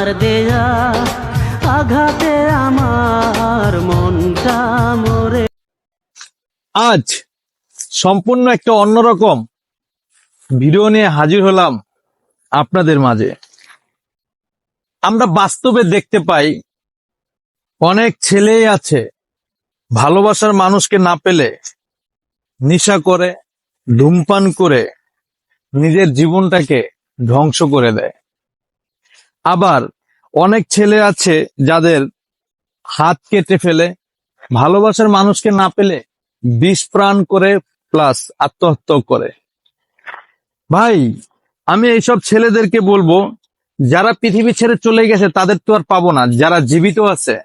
তোমার দেয়া আঘাতে আমার মনটা মরে। আজ সম্পূর্ণ একটা অন্যরকম ভিডিও নিয়ে হাজির হলাম আপনাদের মাঝে। আমরা বাস্তবে দেখতে পাই অনেক ছেলেই আছে ভালোবাসার মানুষকে না পেলে নেশা করে, ধূমপান করে, নিজের জীবনটাকে ধ্বংস করে দেয়। আবার অনেক ছেলে আছে যাদের হাত কেটে ফেলে, ভালোবাসার মানুষকে না পেলে বিষ প্রাণ করে প্লাস আত্মহত্যা করে। ভাই, আমি এইসব ছেলেদেরকে বলব, যারা পৃথিবী ছেড়ে চলে গেছে তাদের তো আর পাবো না, যারা জীবিত আছে।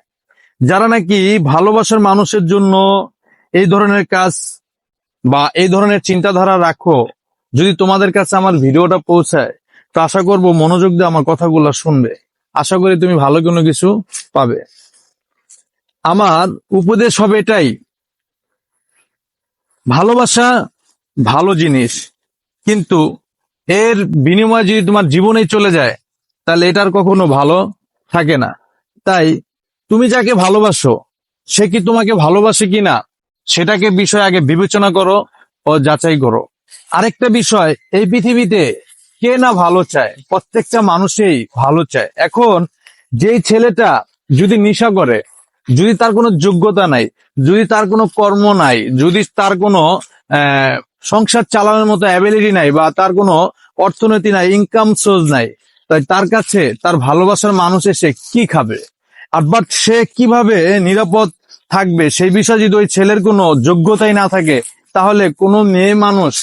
যারা নাকি ভালোবাসার মানুষের জন্য এই ধরনের কাজ বা এই ধরনের চিন্তাধারা রাখো, যদি তোমাদের কাছে আমার ভিডিওটা পৌঁছায় তো আশা করব মনোযোগ দিয়ে আমার কথাগুলো শুনবে। আশা করি তুমি ভালো কোনো কিছু পাবে। আমার উপদেশ হবে এটাই, ভালোবাসা ভালো জিনিস, কিন্তু এর বিনিময়ে যদি তোমার জীবনেই চলে যায়, তাহলে এটার কখনো ভালো থাকে না। তাই তুমি যাকে ভালোবাসো, সে কি তোমাকে ভালোবাসে কিনা, সেটাকে বিষয় আগে বিবেচনা করো ও যাচাই করো। আরেকটা বিষয়, এই পৃথিবীতে কে না ভালো চায়? প্রত্যেকটা মানুষই ভালো চায়। এখন যেই ছেলেটা যদি নেশা করে, যদি তার কোনো যোগ্যতা নাই, যদি তার কোনো কর্ম নাই, যদি তার কোনো সংসার চালানোর মতো অ্যাবিলিটি নাই বা তার কোনো অর্থনীতি নাই ইনকাম সোর্স নাই, তাই তার কাছে তার ভালোবাসার মানুষ এসে কি খাবে? আর বাট সে কীভাবে নিরাপদ থাকবে? সেই বিষয়ে যদি ওই ছেলের কোনো যোগ্যতাই না থাকে, তাহলে কোনো মেয়ে মানুষ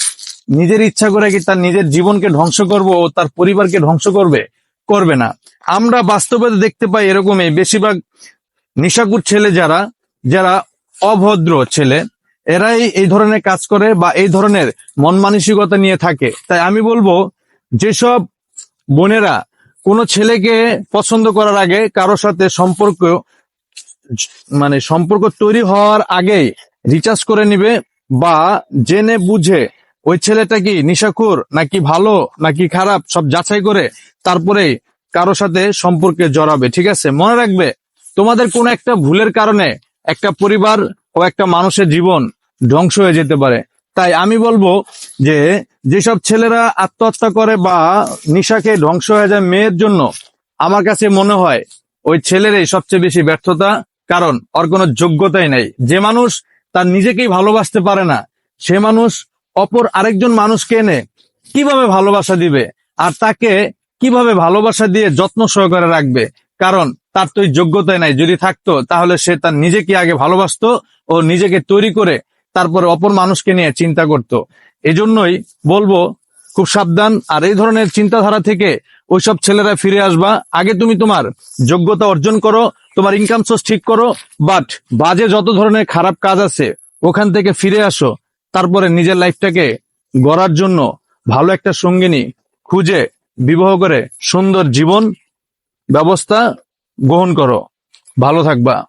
নিজের ইচ্ছা করে কি তার নিজের জীবনকে ধ্বংস করব ও তার পরিবারকে ধ্বংস করবে? করবে না। আমরা বাস্তবে দেখতে পাই এরকমই। বেশিরভাগ নিশাকুর ছেলে যারা যারা অভদ্র ছেলে, এরাই এই ধরনের কাজ করে বা এই ধরনের মন মানসিকতা নিয়ে থাকে। তাই আমি বলব, যেসব বোনেরা কোনো ছেলেকে পছন্দ করার আগে কারোর সাথে সম্পর্ক মানে সম্পর্ক তৈরি হওয়ার আগেই রিচার্জ করে নিবে বা জেনে বুঝে ওই ছেলেটা কি নিশাখুর, নাকি ভালো, নাকি খারাপ, সব যাচাই করে তারপরে কারোর সাথে সম্পর্কে জড়াবে, ঠিক আছে? মনে রাখবে, তোমাদের কোন একটা ভুলের কারণে একটা পরিবার ও একটা মানুষের জীবন ধ্বংস হয়ে যেতে পারে। তাই আমি বলব যে, যেসব ছেলেরা আত্মহত্যা করে বা নিশাকে ধ্বংস হয়ে যায় মেয়ের জন্য, আমার কাছে মনে হয় ওই ছেলেরই সবচেয়ে বেশি ব্যর্থতা, কারণ ওর কোনো যোগ্যতাই নাই। যে মানুষ তার নিজেকেই ভালোবাসতে পারে না, সে মানুষ অপর আরেকজন মানুষকে এনে কীভাবে ভালোবাসা দিবে? আর তাকে কীভাবে ভালোবাসা দিয়ে যত্ন সহকারে রাখবে? কারণ তার তো এই যোগ্যতাই নাই। যদি থাকতো, তাহলে সে তার নিজেকে আগে ভালোবাসতো ও নিজেকে তৈরি করে তারপরে অপর মানুষকে নিয়ে চিন্তা করত। এজন্যই বলব, খুব সাবধান। আর এই ধরনের চিন্তাধারা থেকে ওইসব ছেলেরা ফিরে আসবা। আগে তুমি তোমার যোগ্যতা অর্জন করো, তোমার ইনকাম সোর্স ঠিক করো বাট বাজে যত ধরনের খারাপ কাজ আছে, ওখান থেকে ফিরে আসো। তারপরে নিজের লাইফটাকে গড়ার জন্য ভালো একটা সঙ্গিনী খুঁজে বিবাহ করে সুন্দর জীবন ব্যবস্থা গ্রহণ করো। ভালো থাকবা।